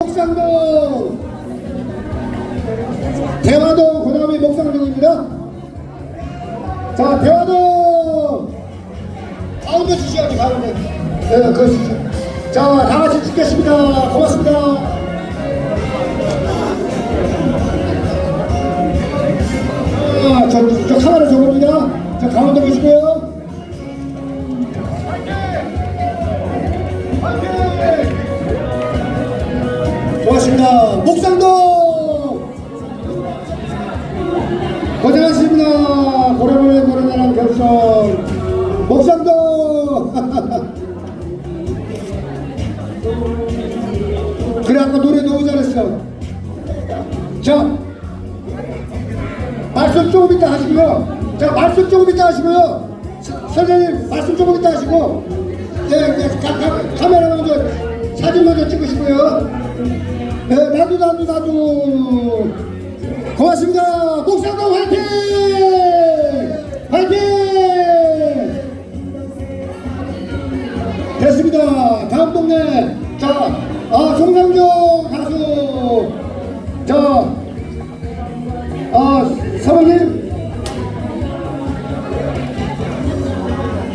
목상동. 대화동 그 다음에 목상동입니다. 자 대화동. 가운데 주셔야지 가운데. 네 그러시죠. 자 다같이 찍겠습니다. 고맙습니다. 아, 저, 저 카메라 저겁니다. 자 가운데 보시고요 고맙습니다. 목상동! 고생하셨습니다. 고래고래 고래나랑 결선. 목상동! 그래, 아까 노래 너무 잘했어. 자, 말씀 조금 이따 하시고요. 자, 말씀 조금 이따 하시고요. 서- 선생님, 말씀 조금 이따 하시고. 예, 예, 카, 카, 카메라 먼저, 사진 먼저 찍으시고요. 나도 나도 고맙습니다. 목상동 화이팅! 화이팅! 됐습니다. 다음 동네 자, 아 송상종 가수 자, 아 사모님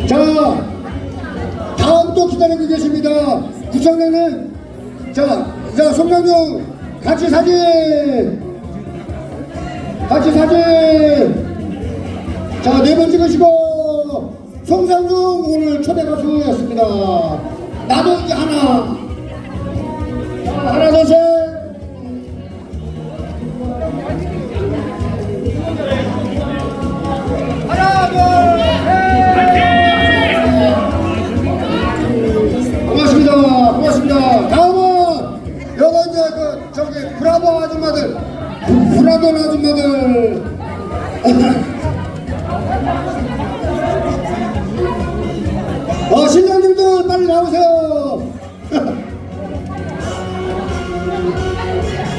자 다음 또 기다리고 계십니다. 구청장님 자, 자, 송장중 같이 사진! 같이 사진! 자, 네 번 찍으시고, 송상중 오늘 초대 가수였습니다. 나도 이제 하나. 그 저기 브라보 아줌마들, 브- 브라돈 아줌마들. 어 신랑님들 빨리 나오세요.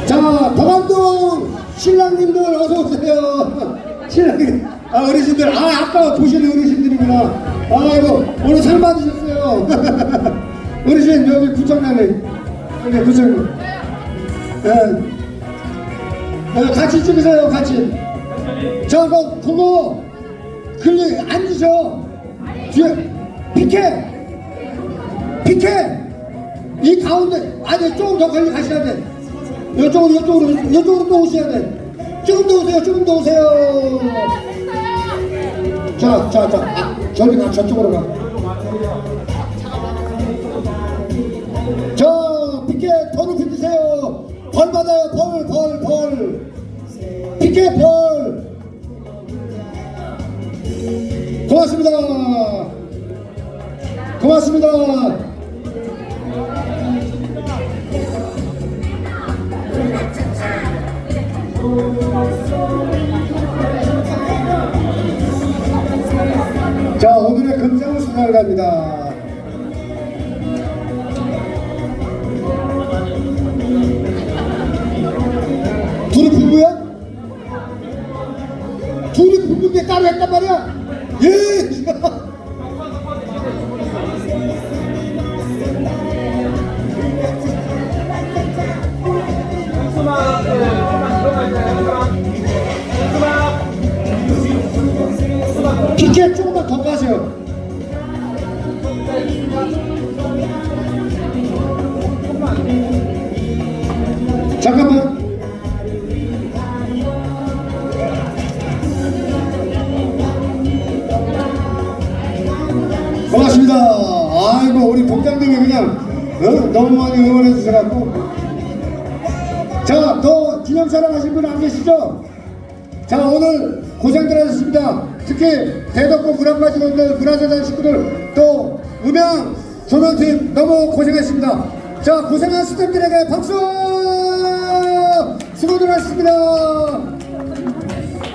자 도감동 신랑님들 어서 오세요. 신랑님, 아 어르신들, 아 아까 보시는 어르신들이구나. 아이고 오늘 상 받으셨어요. 어르신 여기 구청장님, 여기 구청님. 예. 예, 같이 찍으세요, 같이. 저, 그, 그거, 글리 앉으셔. 뒤에, 피켓! 피켓! 이 가운데, 아니, 조금 더 걸리 가셔야 돼. 이쪽으로, 이쪽으로, 이쪽으로 또 오셔야 돼. 조금 더 오세요, 조금 더 오세요. 자, 자, 자, 아, 저리 가, 저쪽으로 가. 받아요. 벌. 피켓 벌. 고맙습니다. 고맙습니다. 자, 오늘의 금장을 수상을 갑니다. 둘이 부부인데 따로 했단 말이야? 예! 피켓 조금만 더 가세요. 고맙습니다. 아이고 우리 동장님이 그냥 어? 너무 많이 응원해 주셔갖고 자, 또 기념사랑 하신 분 안 계시죠? 자, 오늘 고생들 하셨습니다. 특히 대덕구 문화까지 오늘 문화재단 식구들 또 음향 조명팀 너무 고생했습니다. 자, 고생한 스태프들에게 박수! 수고들 하셨습니다.